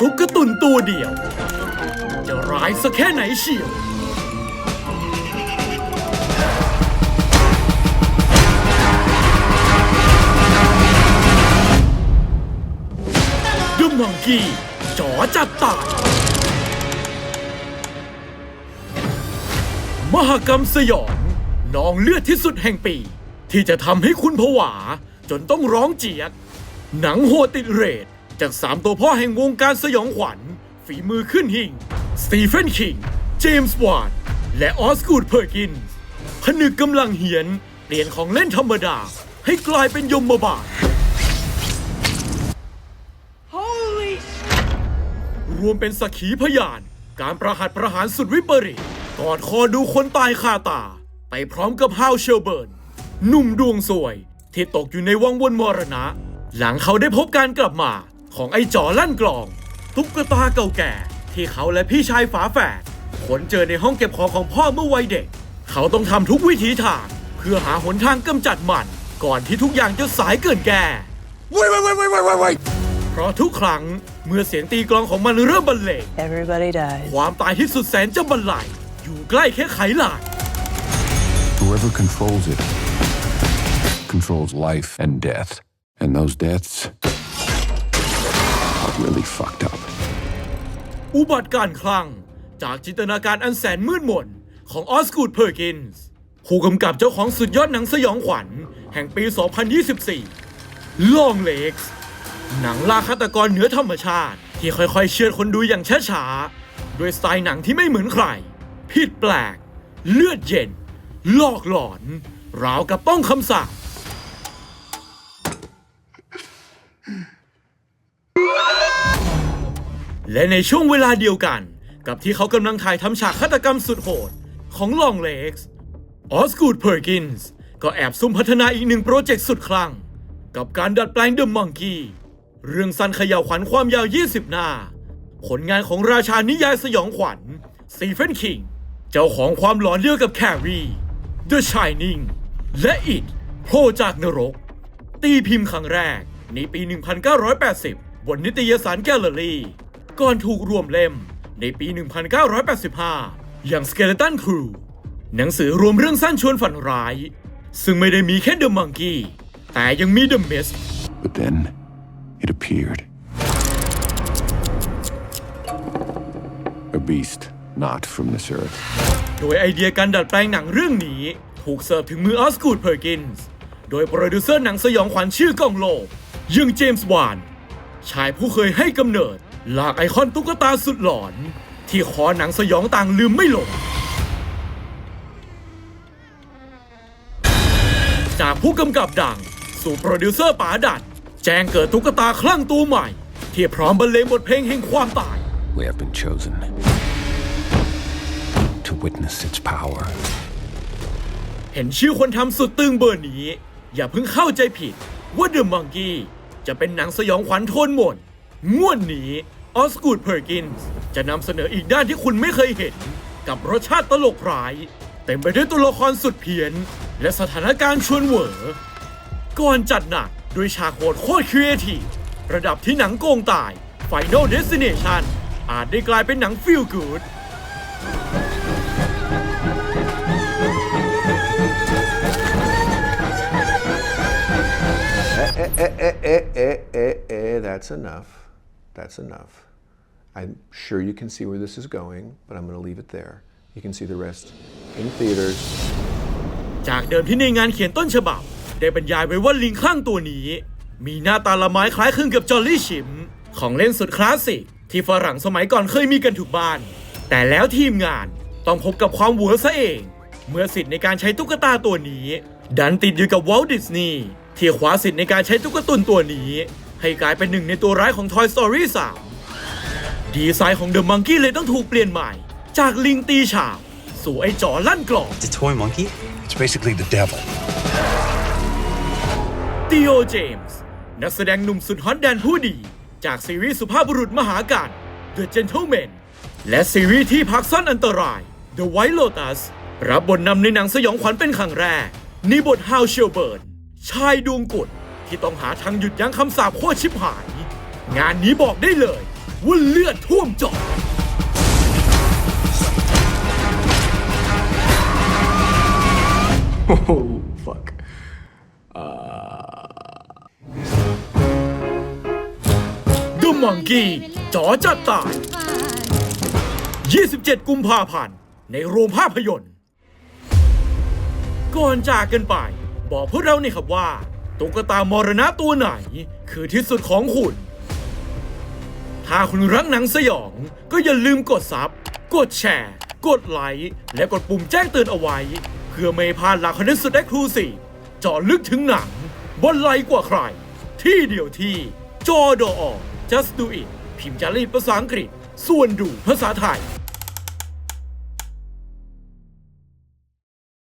ตุ๊กตุนตัวเดียว จะร้ายสักแค่ไหนเชียวดุมมังกี้จ๋อจัดตายมหกรรมสยองนองเลือดที่สุดแห่งปี ที่จะทำให้คุณผวา จนต้องร้องเจียกหนังโหดติดเรท จากสามตัวพ่อแห่งวงการสยองขวัญ ฝีมือขึ้นหิ่ง สตีเฟนคิง เจมส์วานและออสกูดเพอร์กินส์ผนึกกำลังเหียน เปลี่ยนของเล่นธรรมดา ให้กลายเป็นยมบาท Holy รวมเป็นสักขีพยาน การประหัตประหารสุดวิปริตกอดคอดูคนตายคาตา ไปพร้อมกับฮาวเชลเบิร์นหนุ่มดวงสวย ที่ตกอยู่ในวังวนมรณะ หลังเขาได้พบการกลับมา ของไอ้จอลั่นกลอง ตุ๊กตาเก่าแก่ ที่เขาและพี่ชายฝาแฝดขนเจอในห้องเก็บของของพ่อเมื่อวัยเด็ก เขาต้องทำทุกวิถีทาง เพื่อหาหนทางกำจัดมัน ก่อนที่ทุกอย่างจะสายเกินแก่ Wait, wait, wait, wait, wait, wait, wait! เพราะทุกครั้งเมื่อเสียงตีกลองของมันเริ่มบรรเลง Everybody dies. ความตายที่สุดแสนจะบรรลัยอยู่ใกล้แค่ไขลาด Whoever controls it controls life and death. And those deaths are really fucked up. อุบัติการณ์คลั่ง จากจินตนาการอันแสนมืดมนของออสกูดเพอร์กินส์ผู้กำกับเจ้าของสุดยอดหนังสยองขวัญ แห่งปี 2024ลองเล็กส์หนังล่าฆาตกรเหนือธรรมชาติ ที่ค่อยๆ เชื่อดคนดูอย่างช้าๆ ด้วยสไตล์หนังที่ไม่เหมือนใคร ผิดแปลก เลือดเย็นลอกหลอน ราวกับต้องคำสาป และในช่วงเวลาเดียวกัน กับที่เขากำลังถ่ายทำฉากฆาตกรรมสุดโหด ของลองเล็กส์ออสกูดเพอร์กินส์ก็แอบซุ่มพัฒนาอีกหนึ่งโปรเจกต์สุดคลั่ง กับการดัดแปลงเดอะมังกี้เรื่องสั้นขย่าวขวัญความยาว 20 หน้า ผลงานของราชานิยายสยองขวัญสตีเฟนคิง เจ้าของความหลอนเดียวกับแครี The Shining และ It โผล่จากนรก ตีพิมพ์ครั้งแรกในปี 1980 บนนิตยสารแกลเลอรี่ ก่อนถูกรวมเล่มในปี 1985 อย่าง Skeleton Crew หนังสือรวมเรื่องสั้นชวนฝันร้าย ซึ่งไม่ได้มีแค่ The Monkey แต่ยังมี The Mist But then it appeared. A beast not from this earth. โดยไอเดียการดัดแปลงหนังเรื่องนี้ ถูกเสิร์ฟถึงมือออสกูดเพอร์กินส์โดยโปรดิวเซอร์หนังสยองขวัญชื่อกล้องโลกยังเจมส์วานชายผู้เคยให้กำเนิดห ลากไอคอนตุ๊กตาสุดหลอน ที่ขอหนังสยองต่างลืมไม่ลง จากผู้กำกับดัง สู่โปรดิวเซอร์ป๋าดัด แจ้งเกิดตุ๊กตาคลั่งตัวใหม่ ที่พร้อมบรรเลงบทเพลงแห่งความตาย We have been chosen to witness its power. เห็นชื่อคนทำสุดตึงเบอร์นี้ อย่าเพิ่งเข้าใจผิดว่าเดอะมังกี้จะเป็นหนังสยองขวัญโทนหมดงวดนี้ ออสกูดเพอร์กินส์จะนำเสนออีกด้านที่คุณไม่เคยเห็น กับรสชาติตลกร้าย เต็มไปด้วยตัวละครสุดเพี้ยน และสถานการณ์ชวนเหวอก่อนจัดหนักด้วยฉากโหดโคตรครีเอทีฟระดับที่หนังโกงตาย Final Destination อาจได้กลายเป็นหนังฟีลกูด Eh, eh, eh, eh, eh, eh, eh, that's enough. That's enough. I'm sure you can see where this is going, but I'm going to leave it there. You can see the rest in theaters. จากเดิมที่ในงานเขียนต้นฉบับ ได้บรรยายไว้ว่าลิงข้างตัวนี้ มีหน้าตาละไม้คล้ายคลึงกับจอลลี่ชิม ของเล่นสุดคลาสสิกที่ฝรั่งสมัยก่อนเคยมีกันทุกบ้าน แต่แล้วทีมงานต้องพบกับความหวัวซะเอง เมื่อสิทธิ์ในการใช้ตุ๊กตาตัวนี้ ดันติดอยู่กับวอลดิสนีย์ที่คว้าสิทธิ์ในการใช้ตุ๊กตุนตัวนี้ ให้กลายเป็นหนึ่งในตัวร้ายของ Toy Story 3 ดีไซน์ของเดอะมังกี้เลยต้องถูกเปลี่ยนใหม่ จากลิงตีฉาบสู่ไอ้จอลั่นกล่อง The toy monkey? It's basically the devil. ติโอเจมส์นักแสดงหนุ่มสุดฮอตแดนผู้ดี จากซีรีส์สุภาพบุรุษมหาการ The Gentleman และซีรีส์ที่พักซ่อนอันตราย The White Lotus รับบทนำในหนังสยองขวัญเป็นครั้งแรกในบทฮาวเชลเบิร์นชายดวงกุด ที่ต้องหาทางหยุดยั้งคำสาปโคตรชิบหาย งานนี้บอกได้เลยว่าเลือดท่วมจอ Oh, fuck. The Monkey จอจัดตาย 27 กุมภาพันธ์ในโรงภาพยนตร์ ก่อนจากกันไป บอกพวกเราเนี่อยครับว่า ตุ๊กตามรณะตัวไหน คือที่สุดของคุณ ถ้าคุณรักหนังสยอง ก็อย่าลืมกดซับ กดแชร์ กดไลค์ และกดปุ่มแจ้งเตือนเอาไว้ เพื่อไม่พลาดหลักคอนเทนต์สุดเอ็กซ์คลูซีฟเจาะลึกถึงหนัง บนไลค์กว่าใคร ที่เดียวที่ จอดอ just do it พิมพ์จารีตภาษาอังกฤษ ส่วนดูภาษาไทย